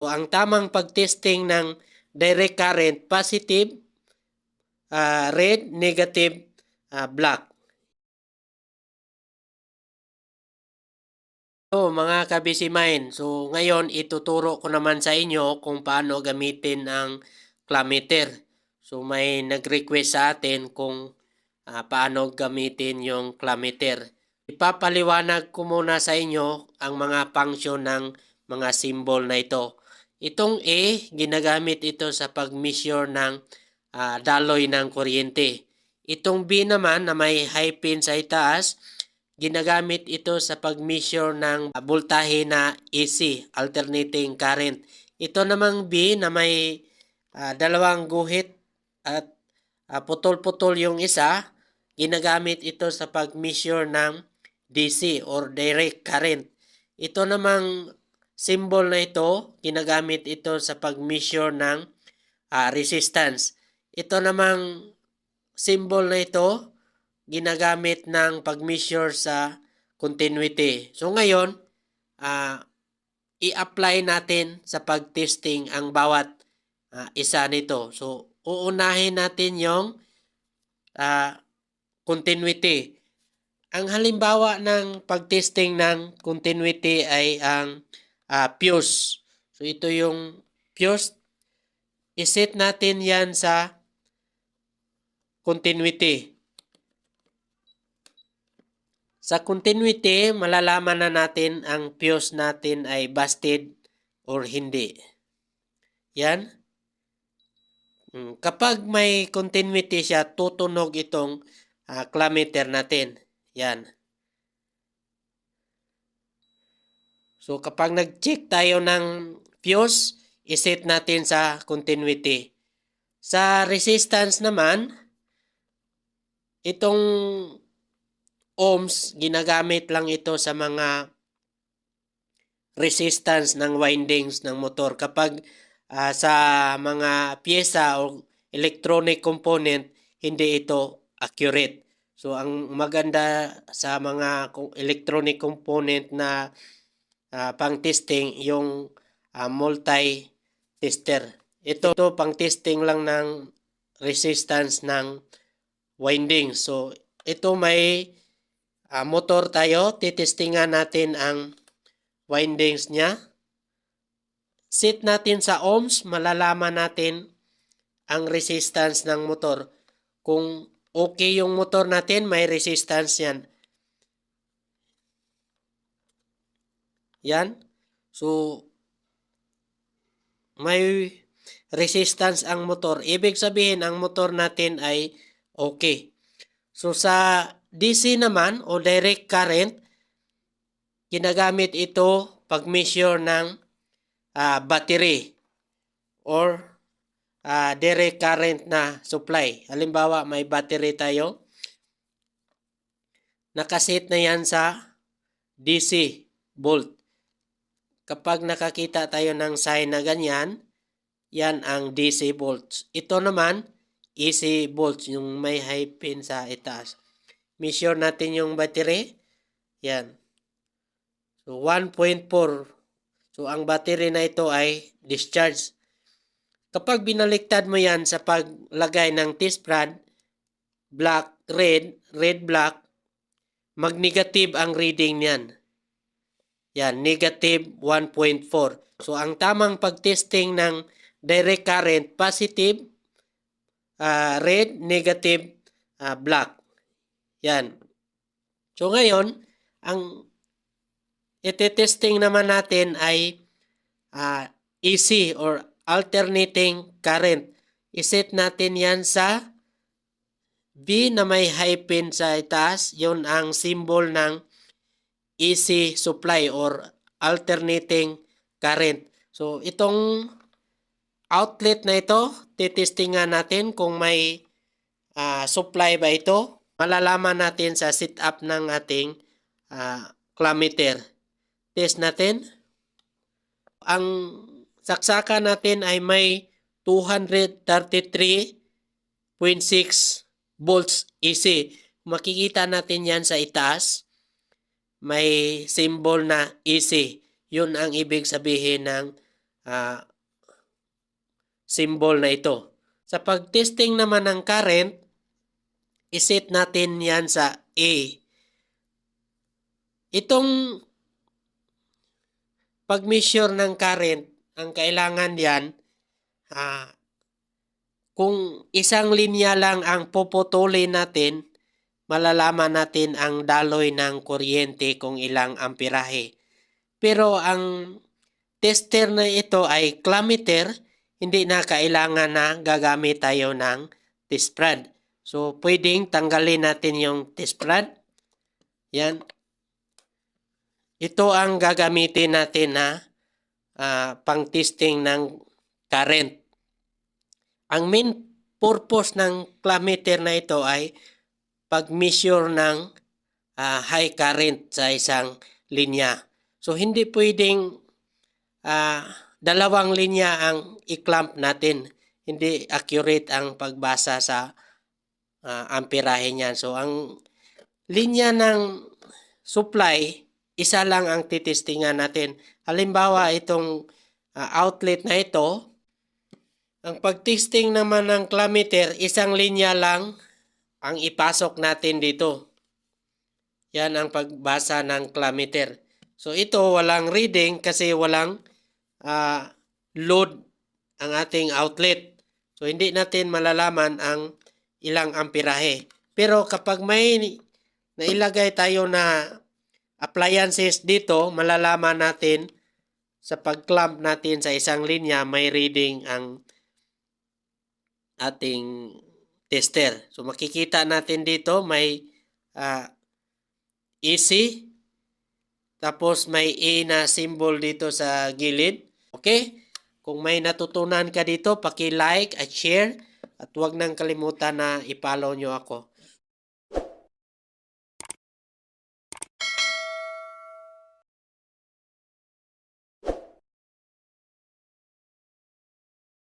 Ang tamang pagtesting ng direct current, positive, ah, red, negative, ah, black. So, mga kabisimain, so ngayon ituturo ko naman sa inyo kung paano gamitin ang clammeter. So, may nag-request sa atin kung ah, paano gamitin yung clammeter. Ipapaliwanag ko muna sa inyo ang mga function ng mga symbol na ito. Itong A, ginagamit ito sa pag-measure ng ah, daloy ng kuryente. Itong B naman na may hyphen sa itaas, ginagamit ito sa pag-measure ng voltahe na AC, alternating current. Ito namang B na may ah, dalawang guhit at ah, putol-putol yung isa, ginagamit ito sa pag-measure ng DC or direct current. Ito namang symbol na ito, ginagamit ito sa pag-measure ng ah, resistance. Ito namang symbol na ito, ginagamit ng pag-measure sa continuity. So ngayon, ah, i-apply natin sa pag-testing ang bawat ah, isa nito. So uunahin natin yung ah, continuity. Ang halimbawa ng pag-testing ng continuity ay ang ah, fuse. So ito yung fuse. Iset natin yan sa continuity. Sa continuity, malalaman na natin ang fuse natin ay busted or hindi. Yan. Mm, Kapag may continuity siya, tutunog itong ah, clammeter natin. Yan. So kapag nag-check tayo ng fuse, iset natin sa continuity. Sa resistance naman, itong ohms, ginagamit lang ito sa mga resistance ng windings ng motor. Kapag ah, sa mga pyesa o electronic component, hindi ito accurate. So, ang maganda sa mga electronic component na ah, pang-testing, yung ah, multi-tester. Ito, ito pang-testing lang ng resistance ng winding. So, ito may ah, motor tayo. Titestingan natin ang windings niya. Set natin sa ohms, malalaman natin ang resistance ng motor. Kung okay yung motor natin, may resistance yan. Yan. So, may resistance ang motor. Ibig sabihin, ang motor natin ay okay. So, sa DC naman o direct current, ginagamit ito pag-measure ng ah, battery or ah, direct current na supply. Halimbawa, may battery tayo. Nakasit na yan sa DC volt. Kapag nakakita tayo ng sign na ganyan, yan ang DC volts. Ito naman, AC volts, yung may hyphen sa itaas. Measure natin yung battery. Yan. So, 1.4. So, ang battery na ito ay discharge. Kapag binaliktad mo yan sa paglagay ng test rod, black, red, red, black, mag-negative ang reading niyan. Yan, negative 1.4. So, ang tamang pag-testing ng direct current, positive, ah, red, negative, ah, black. Yan. So, ngayon, ang ite-testing naman natin ay ah, AC or alternating current. Iset natin yan sa B na may hyphen sa itaas. Yun ang symbol ng AC supply or alternating current. So, itong outlet na ito, titestingan natin kung may ah, supply ba ito. Malalaman natin sa setup ng ating ah, clammeter. Test natin. Ang saksakan natin ay may 233.6 volts AC. Makikita natin yan sa itaas. May symbol na AC. Yun ang ibig sabihin ng ah, symbol na ito. Sa pag-testing naman ng current, iset natin yan sa A. Itong pag-measure ng current, ang kailangan yan, ah, kung isang linya lang ang puputulin natin, malalaman natin ang daloy ng kuryente kung ilang amperahe. Pero ang tester na ito ay clammeter, hindi na kailangan na gagamit tayo ng test prod. So, pwedeng tanggalin natin yung test prod. Yan. Ito ang gagamitin natin na ah, pang-testing ng current. Ang main purpose ng clammeter na ito ay pag-measure ng ah, high current sa isang linya. So hindi pwedeng ah, dalawang linya ang i-clamp natin. Hindi accurate ang pagbasa sa ah, amperahe niyan. So ang linya ng supply, isa lang ang titestingan natin. Halimbawa itong ah, outlet na ito, ang pag-testing naman ng clammeter, isang linya lang ang ipasok natin dito. Yan ang pagbasa ng clammeter. So ito walang reading kasi walang ah, load ang ating outlet. So hindi natin malalaman ang ilang amperahe. Pero kapag may nailagay tayo na appliances dito, malalaman natin sa pag-clamp natin sa isang linya, may reading ang ating tester. So makikita natin dito may ah, AC tapos may A na symbol dito sa gilid. Okay? Kung may natutunan ka dito, paki-like at share at huwag nang kalimutan na i-follow nyo ako.